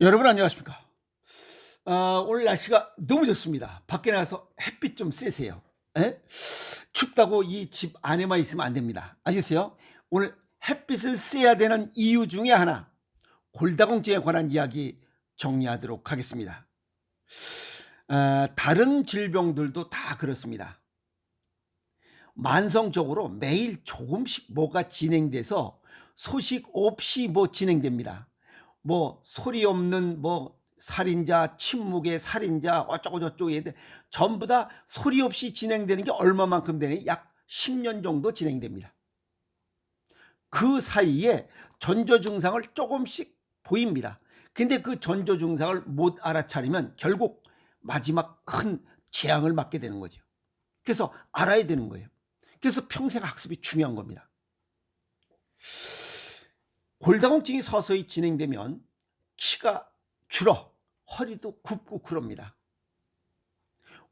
여러분 안녕하십니까? 아, 오늘 날씨가 너무 좋습니다. 밖에 나가서 햇빛 좀 쐬세요. 에? 춥다고 이 집 안에만 있으면 안 됩니다. 아시겠어요? 오늘 햇빛을 쐬야 되는 이유 중에 하나, 골다공증에 관한 이야기 정리하도록 하겠습니다. 아, 다른 질병들도 다 그렇습니다. 만성적으로 매일 조금씩 뭐가 진행돼서 소식 없이 뭐 진행됩니다. 뭐 소리 없는 뭐 살인자, 침묵의 살인자 어쩌고 저쩌고 얘들 전부 다 소리 없이 진행되는 게 얼마만큼 되니? 약 10년 정도 진행됩니다. 그 사이에 전조 증상을 조금씩 보입니다. 근데 그 전조 증상을 못 알아차리면 결국 마지막 큰 재앙을 맞게 되는 거죠. 그래서 알아야 되는 거예요. 그래서 평생 학습이 중요한 겁니다. 골다공증이 서서히 진행되면 키가 줄어 허리도 굽고 그럽니다.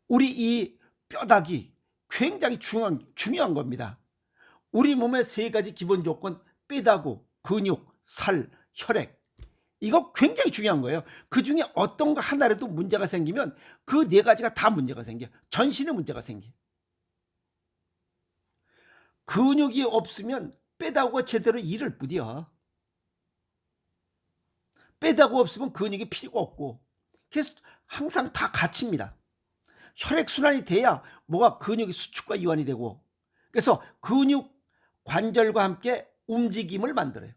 우리 이 뼈다귀 굉장히 중요한, 중요한 겁니다. 우리 몸의 세 가지 기본 조건 뼈다구, 근육, 살, 혈액 이거 굉장히 중요한 거예요. 그 중에 어떤 거 하나라도 문제가 생기면 그 네 가지가 다 문제가 생겨. 전신에 문제가 생겨. 근육이 없으면 뼈다구가 제대로 일을 못이 야. 뼈다구 없으면 근육이 필요가 없고 그래서 항상 다 갇힙니다. 혈액 순환이 돼야 뭐가 근육이 수축과 이완이 되고 그래서 근육 관절과 함께 움직임을 만들어요.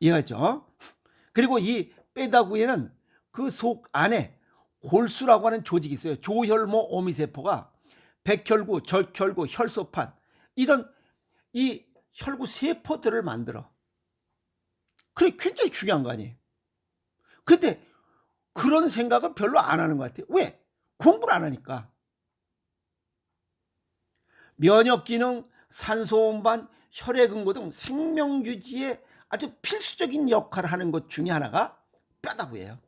이해하죠? 그리고 이 뼈다구에는 그 속 안에 골수라고 하는 조직이 있어요. 조혈모 오미세포가 백혈구, 절혈구, 혈소판 이런 이 혈구 세포들을 만들어. 그게 굉장히 중요한 거 아니에요. 근데 그런 생각은 별로 안 하는 것 같아요. 왜? 공부를 안 하니까. 면역 기능, 산소 운반, 혈액 응고 등 생명 유지에 아주 필수적인 역할을 하는 것 중에 하나가 뼈다구예요.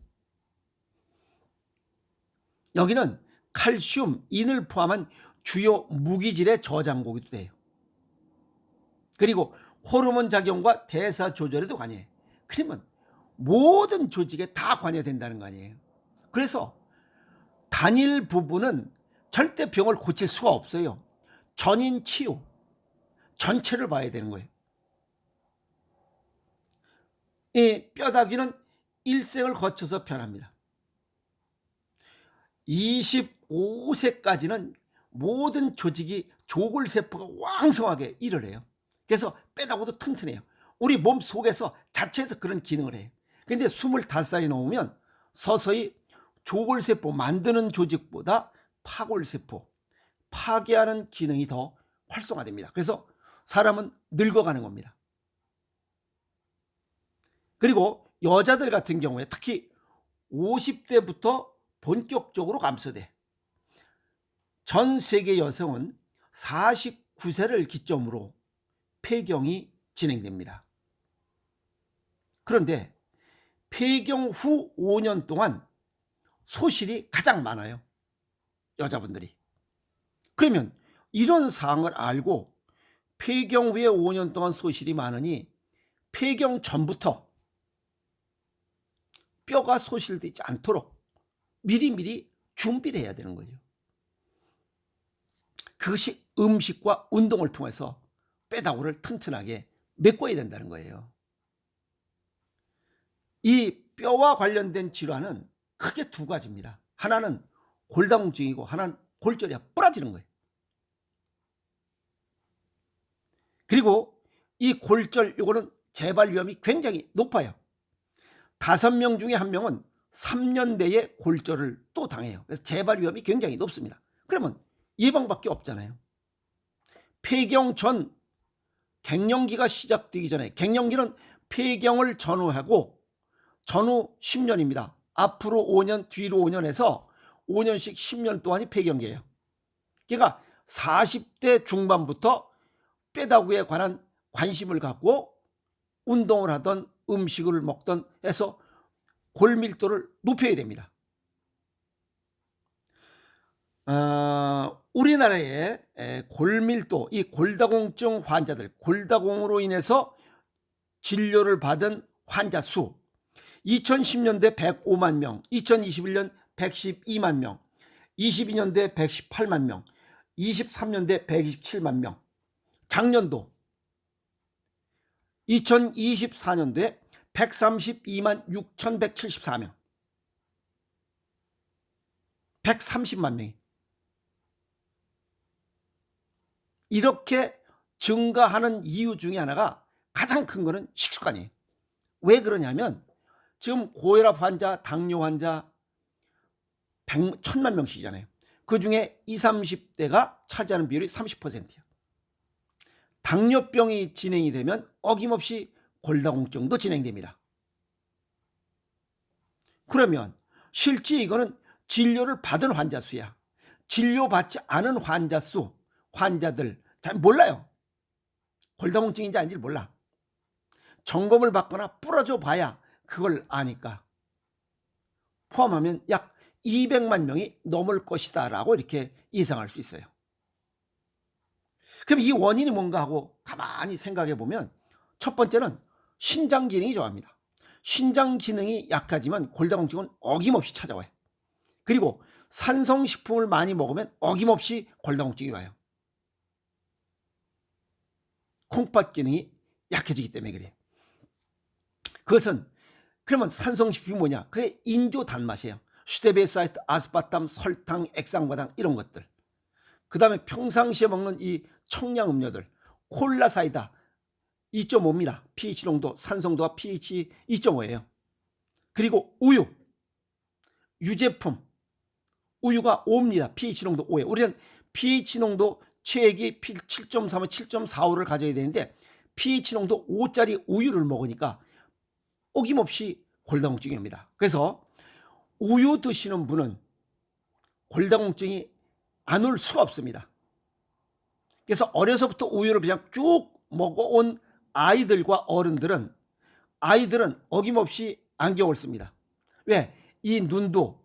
여기는 칼슘, 인을 포함한 주요 무기질의 저장고기도 돼요. 그리고 호르몬 작용과 대사 조절에도 관여해요. 그러면 모든 조직에 다 관여된다는 거 아니에요. 그래서 단일 부분은 절대 병을 고칠 수가 없어요. 전인 치유, 전체를 봐야 되는 거예요. 이 뼈다귀는 일생을 거쳐서 변합니다. 25세까지는 모든 조직이 조골세포가 왕성하게 일을 해요. 그래서 뼈다구도 튼튼해요. 우리 몸 속에서 자체에서 그런 기능을 해요. 근데 25살이 넘으면 서서히 조골세포 만드는 조직보다 파골세포, 파괴하는 기능이 더 활성화됩니다. 그래서 사람은 늙어가는 겁니다. 그리고 여자들 같은 경우에 특히 50대부터 본격적으로 감소돼. 전 세계 여성은 49세를 기점으로 폐경이 진행됩니다. 그런데 폐경 후 5년 동안 소실이 가장 많아요. 여자분들이. 그러면 이런 사항을 알고 폐경 후에 5년 동안 소실이 많으니 폐경 전부터 뼈가 소실되지 않도록 미리미리 준비를 해야 되는 거죠. 그것이 음식과 운동을 통해서 뼈다구를 튼튼하게 메꿔야 된다는 거예요. 이 뼈와 관련된 질환은 크게 두 가지입니다. 하나는 골다공증이고 하나는 골절이 부러지는 거예요. 그리고 이 골절 요거는 재발 위험이 굉장히 높아요. 다섯 명 중에 한 명은 3년 내에 골절을 또 당해요. 그래서 재발 위험이 굉장히 높습니다. 그러면 예방밖에 없잖아요. 폐경 전 갱년기가 시작되기 전에 갱년기는 폐경을 전후하고 전후 10년입니다. 앞으로 5년, 뒤로 5년 해서 5년씩 10년 동안이 폐경기예요. 그러니까 40대 중반부터 뼈다구에 관한 관심을 갖고 운동을 하던 음식을 먹던 해서 골밀도를 높여야 됩니다. 어, 우리나라의 골밀도, 이 골다공증 환자들, 골다공으로 인해서 진료를 받은 환자 수, 2010년대 105만 명, 2021년 112만 명, 22년대 118만 명, 23년대 127만 명, 작년도 2024년도에 132만 6,174명, 130만 명이. 이렇게 증가하는 이유 중에 하나가 가장 큰 거는 식습관이에요. 왜 그러냐면 지금 고혈압 환자, 당뇨 환자 100, 천만 명씩이잖아요. 그 중에 20, 30대가 차지하는 비율이 30%예요. 당뇨병이 진행이 되면 어김없이 골다공증도 진행됩니다. 그러면 실제 이거는 진료를 받은 환자 수야. 진료받지 않은 환자 수, 환자들 잘 몰라요. 골다공증인지 아닌지 몰라. 점검을 받거나 부러져 봐야 그걸 아니까. 포함하면 약 200만 명이 넘을 것이다 라고 이렇게 예상할 수 있어요. 그럼 이 원인이 뭔가 하고 가만히 생각해 보면 첫 번째는 신장 기능이 저합니다. 신장 기능이 약하지만 골다공증은 어김없이 찾아와요. 그리고 산성식품을 많이 먹으면 어김없이 골다공증이 와요. 콩팥 기능이 약해지기 때문에 그래요. 그것은 그러면 산성식품이 뭐냐? 그게 인조 단맛이에요. 슈테베사이트, 아스파탐, 설탕, 액상과당 이런 것들. 그 다음에 평상시에 먹는 이 청량 음료들, 콜라 사이다 2.5입니다. pH 농도, 산성도와 pH 2.5예요. 그리고 우유, 유제품, 우유가 5입니다. pH 농도 5에. 우리는 pH 농도 최액이 7.3에 7.45를 가져야 되는데 pH 농도 5짜리 우유를 먹으니까 어김없이 골다공증이 옵니다. 그래서 우유 드시는 분은 골다공증이 안 올 수가 없습니다. 그래서 어려서부터 우유를 그냥 쭉 먹어온 아이들과 어른들은 아이들은 어김없이 안경을 씁니다. 왜? 이 눈도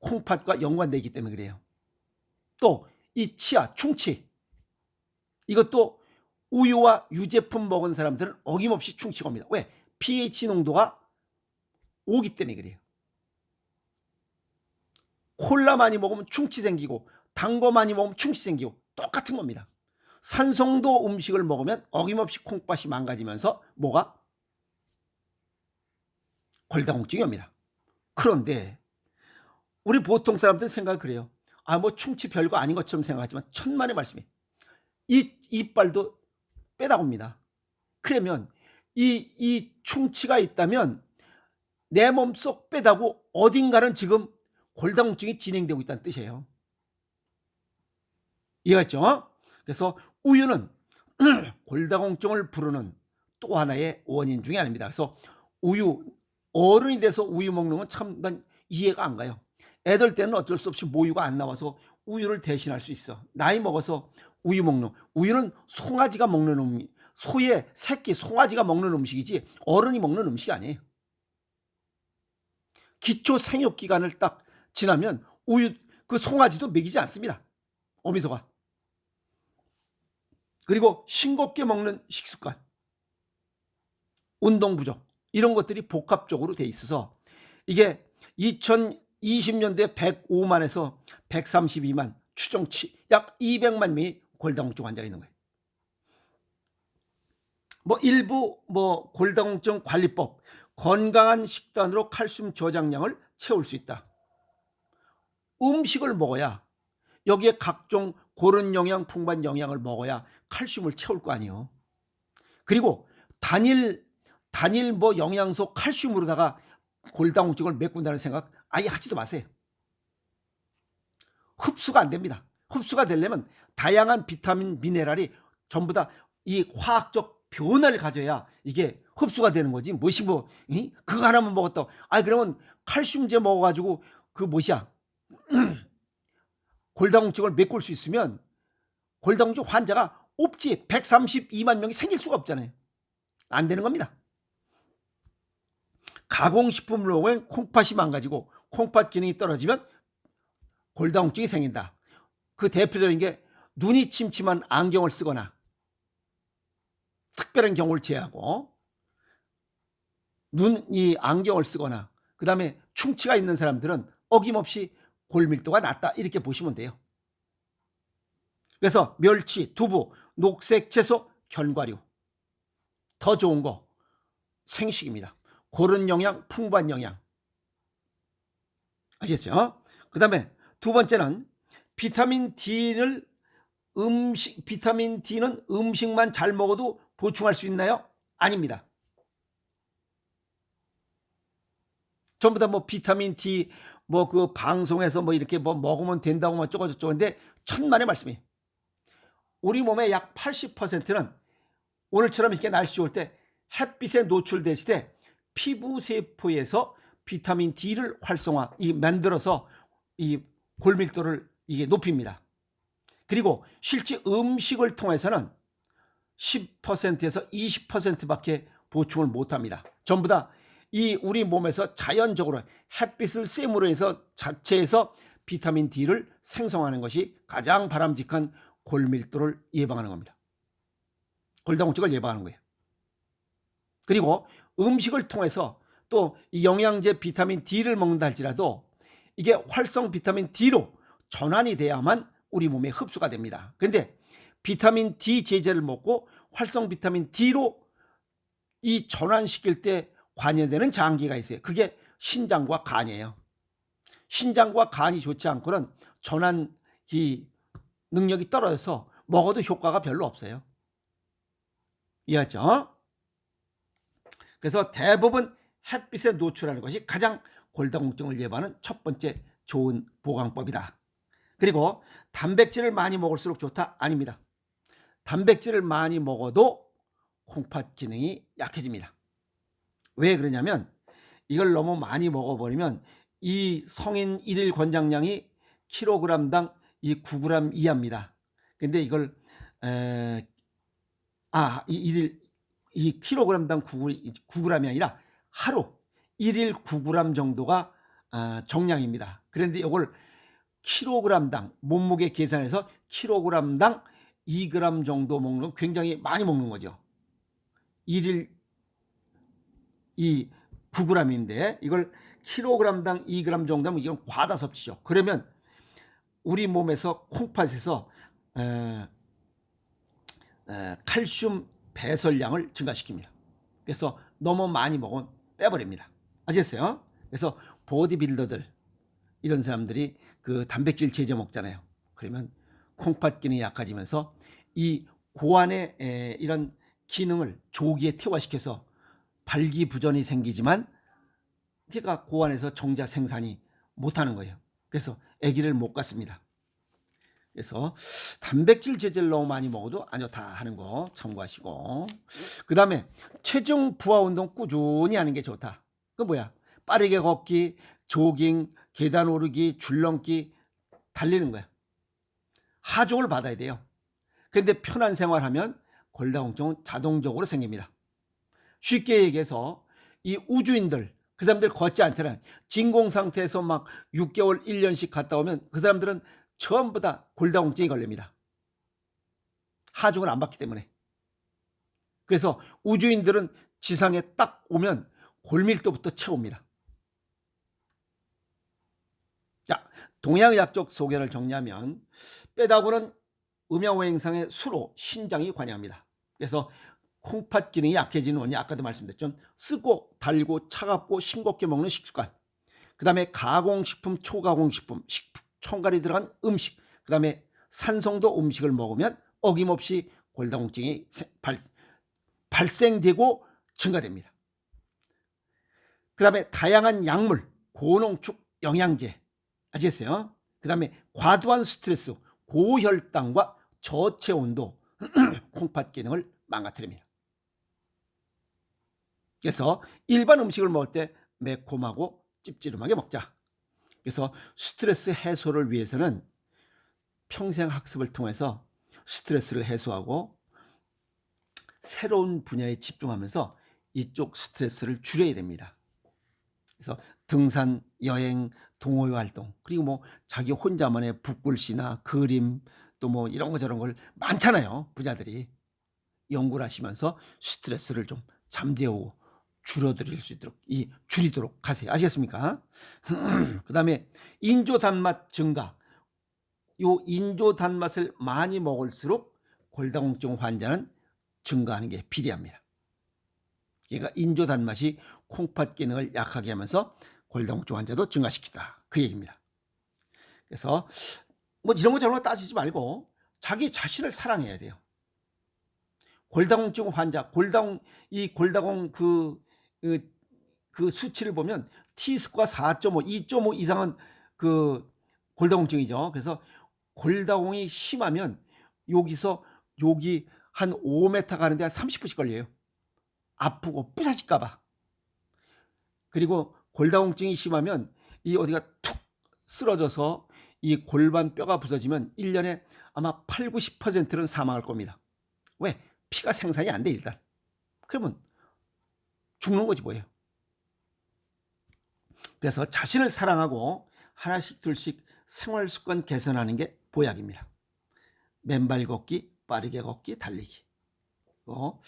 콩팥과 연관되기 때문에 그래요. 또 이 치아, 충치 이것도 우유와 유제품 먹은 사람들은 어김없이 충치가 옵니다. 왜? pH 농도가 오기 때문에 그래요. 콜라 많이 먹으면 충치 생기고 단 거 많이 먹으면 충치 생기고 똑같은 겁니다. 산성도 음식을 먹으면 어김없이 콩팥이 망가지면서 뭐가 골다공증이 옵니다. 그런데 우리 보통 사람들 생각을 그래요. 아 뭐 충치 별거 아닌 것처럼 생각하지만 천만의 말씀이 이 이빨도 빼다 옵니다. 그러면 이, 이 충치가 있다면 내 몸속 빼다고 어딘가는 지금 골다공증이 진행되고 있다는 뜻이에요. 이해갔죠? 그래서 우유는 골다공증을 부르는 또 하나의 원인 중에 하나입니다. 그래서 우유 어른이 돼서 우유 먹는 건 참 난 이해가 안 가요. 애들 때는 어쩔 수 없이 모유가 안 나와서 우유를 대신할 수 있어. 나이 먹어서 우유 먹는 우유는 송아지가 먹는 소의 새끼 송아지가 먹는 음식이지 어른이 먹는 음식이 아니에요. 기초 생육 기간을 딱 지나면 우유 그 송아지도 먹이지 않습니다. 어미소가. 그리고 싱겁게 먹는 식습관, 운동 부족 이런 것들이 복합적으로 돼 있어서 이게 2020년도에 105만에서 132만 추정치 약 200만 명이 골다공증 환자가 있는 거예요. 뭐 일부 뭐 골다공증 관리법 건강한 식단으로 칼슘 저장량을 채울 수 있다. 음식을 먹어야 여기에 각종 고른 영양, 풍부한 영양을 먹어야 칼슘을 채울 거 아니에요. 그리고 단일 단일 뭐 영양소 칼슘으로다가 골다공증을 메꾼다는 생각 아예 하지도 마세요. 흡수가 안 됩니다. 흡수가 되려면 다양한 비타민, 미네랄이 전부 다 이 화학적 변화를 가져야 이게 흡수가 되는 거지. 뭐시 뭐 이? 그거 하나만 먹었다. 아 그러면 칼슘제 먹어가지고 그 뭐시야 골다공증을 메꿀 수 있으면 골다공증 환자가 없지 132만 명이 생길 수가 없잖아요. 안 되는 겁니다. 가공식품을 먹으면 콩팥이 망가지고 콩팥 기능이 떨어지면 골다공증이 생긴다. 그 대표적인 게 눈이 침침한 안경을 쓰거나 특별한 경우를 제외하고 눈 이 안경을 쓰거나 그 다음에 충치가 있는 사람들은 어김없이 골밀도가 낮다 이렇게 보시면 돼요. 그래서 멸치, 두부, 녹색 채소, 견과류 더 좋은 거 생식입니다. 고른 영양, 풍부한 영양. 아시겠죠? 그 다음에 두 번째는 비타민 D를 음식 비타민 D는 음식만 잘 먹어도 보충할 수 있나요? 아닙니다. 전부 다 뭐 비타민 D 뭐 그 방송에서 뭐 이렇게 뭐 먹으면 된다고 뭐 쪼고저쪼 근데 천만의 말씀이에요. 우리 몸의 약 80%는 오늘처럼 이렇게 날씨 좋을 때 햇빛에 노출됐을 때 피부 세포에서 비타민 D를 활성화 이 만들어서 이 골밀도를 이게 높입니다. 그리고 실제 음식을 통해서는 10%에서 20%밖에 보충을 못합니다. 전부 다 이 우리 몸에서 자연적으로 햇빛을 쐰으로 해서 자체에서 비타민 D를 생성하는 것이 가장 바람직한 골밀도를 예방하는 겁니다. 골다공증을 예방하는 거예요. 그리고 음식을 통해서 또이 영양제 비타민 D를 먹는다 할지라도 이게 활성 비타민 D로 전환이 돼야만 우리 몸에 흡수가 됩니다. 근데 비타민 D 제제를 먹고 활성 비타민 D로 이 전환시킬 때 관여되는 장기가 있어요. 그게 신장과 간이에요. 신장과 간이 좋지 않고는 전환 이 능력이 떨어져서 먹어도 효과가 별로 없어요. 이해했죠? 그래서 대부분 햇빛에 노출하는 것이 가장 골다공증을 예방하는 첫 번째 좋은 보강법이다. 그리고 단백질을 많이 먹을수록 좋다? 아닙니다. 단백질을 많이 먹어도 콩팥 기능이 약해집니다. 왜 그러냐면 이걸 너무 많이 먹어버리면 이 성인 일일 권장량이 킬로그램당 이 9g 이하입니다. 근데 이걸 에, 아, 이 일일 이 킬로그램당 9g이 아니라 하루 1일 9g 정도가 아, 정량입니다. 그런데 이걸 킬로그램당 몸무게 계산해서 킬로그램당 2g 정도 먹는 건 굉장히 많이 먹는 거죠. 1일 이 9g인데 이걸 킬로그램당 2g 정도면 이건 과다 섭취죠. 그러면 우리 몸에서 콩팥에서 에, 에, 칼슘 배설량을 증가시킵니다. 그래서 너무 많이 먹으면 빼버립니다. 아시겠어요? 그래서 보디빌더들 이런 사람들이 그 단백질 제제 먹잖아요. 그러면 콩팥 기능이 약해지면서 이 고안의 에, 이런 기능을 조기에 퇴화시켜서 발기부전이 생기지만 걔가 고안에서 정자 생산이 못하는 거예요. 그래서 아기를 못 갖습니다. 그래서 단백질 제제를 너무 많이 먹어도 안 좋다 하는 거 참고하시고 그 다음에 체중 부하 운동 꾸준히 하는 게 좋다. 그 뭐야? 빠르게 걷기, 조깅, 계단 오르기, 줄넘기 달리는 거야. 하중을 받아야 돼요. 그런데 편한 생활하면 골다공증은 자동적으로 생깁니다. 쉽게 얘기해서 이 우주인들 그 사람들 걷지 않잖아요. 진공 상태에서 막 6개월, 1년씩 갔다 오면 그 사람들은 전부 다 골다공증이 걸립니다. 하중을 안 받기 때문에. 그래서 우주인들은 지상에 딱 오면 골밀도부터 채웁니다. 자, 동양의학 적 소개를 정리하면 빼다고는 음양오행상의 수로 신장이 관여합니다. 그래서 콩팥 기능이 약해지는 원인이 아까도 말씀드렸죠. 쓰고 달고 차갑고 싱겁게 먹는 식습관. 그 다음에 가공식품, 초가공식품, 식품, 첨가리 들어간 음식. 그 다음에 산성도 음식을 먹으면 어김없이 골다공증이 발, 발생되고 증가됩니다. 그 다음에 다양한 약물, 고농축 영양제. 아시겠어요? 그 다음에 과도한 스트레스, 고혈당과 저체온도 콩팥 기능을 망가뜨립니다. 그래서 일반 음식을 먹을 때 매콤하고 찝찝하게 먹자. 그래서 스트레스 해소를 위해서는 평생 학습을 통해서 스트레스를 해소하고 새로운 분야에 집중하면서 이쪽 스트레스를 줄여야 됩니다. 그래서 등산, 여행, 동호회 활동, 그리고 뭐 자기 혼자만의 붓글씨나 그림, 또 뭐 이런 거 저런 걸 많잖아요. 부자들이 연구를 하시면서 스트레스를 좀 잠재우고 줄어들 수 있도록 이 줄이도록 하세요. 아시겠습니까? 그다음에 인조 단맛 증가. 요 인조 단맛을 많이 먹을수록 골다공증 환자는 증가하는 게 비례합니다. 얘가 인조 단맛이 콩팥 기능을 약하게 하면서 골다공증 환자도 증가시키다. 그 얘기입니다. 그래서 뭐 이런 거 저런 거 따지지 말고 자기 자신을 사랑해야 돼요. 골다공증 환자, 골다공 이 골다공 그, 그, 그 수치를 보면 T 스코어 4.5, 2.5 이상은 그 골다공증이죠. 그래서 골다공이 심하면 여기서 여기 한 5m 가는데 한 30분씩 걸려요. 아프고 부사질까봐. 그리고 골다공증이 심하면 이 어디가 툭 쓰러져서 이 골반 뼈가 부서지면 1년에 아마 8, 90%는 사망할 겁니다. 왜? 피가 생산이 안 돼 일단. 그러면 죽는 거지 뭐예요. 그래서 자신을 사랑하고 하나씩 둘씩 생활 습관 개선하는 게 보약입니다. 맨발 걷기, 빠르게 걷기, 달리기. 어,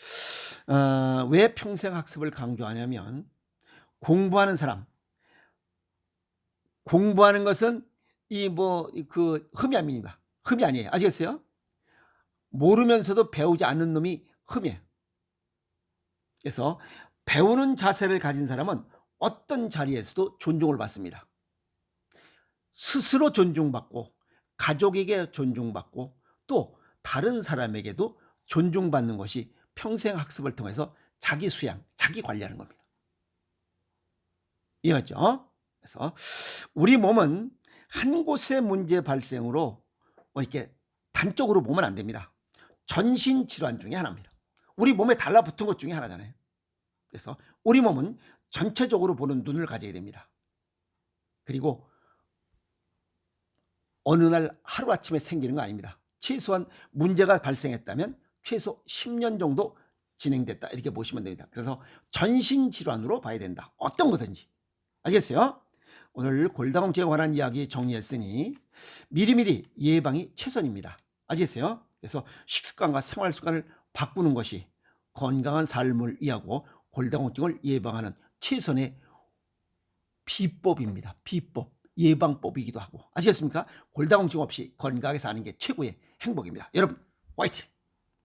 어, 왜 평생 학습을 강조하냐면 공부하는 사람 공부하는 것은 이 뭐 그 흠이 아닙니다. 흠이 아니에요. 아시겠어요? 모르면서도 배우지 않는 놈이 흠이에요. 그래서 배우는 자세를 가진 사람은 어떤 자리에서도 존중을 받습니다. 스스로 존중받고 가족에게 존중받고 또 다른 사람에게도 존중받는 것이 평생 학습을 통해서 자기 수양, 자기 관리하는 겁니다. 이해했죠? 그래서 우리 몸은 한 곳의 문제 발생으로 뭐 이렇게 단적으로 보면 안 됩니다. 전신 질환 중에 하나입니다. 우리 몸에 달라붙은 것 중에 하나잖아요. 그래서 우리 몸은 전체적으로 보는 눈을 가져야 됩니다. 그리고 어느 날 하루아침에 생기는 거 아닙니다. 최소한 문제가 발생했다면 최소 10년 정도 진행됐다. 이렇게 보시면 됩니다. 그래서 전신 질환으로 봐야 된다. 어떤 거든지. 알겠어요? 오늘 골다공증에 관한 이야기 정리했으니 미리미리 예방이 최선입니다. 아시겠어요? 그래서 식습관과 생활 습관을 바꾸는 것이 건강한 삶을 위하고 골다공증을 예방하는 최선의 비법입니다. 비법, 예방법이기도 하고. 아시겠습니까? 골다공증 없이 건강하게 사는 게 최고의 행복입니다. 여러분, 화이팅!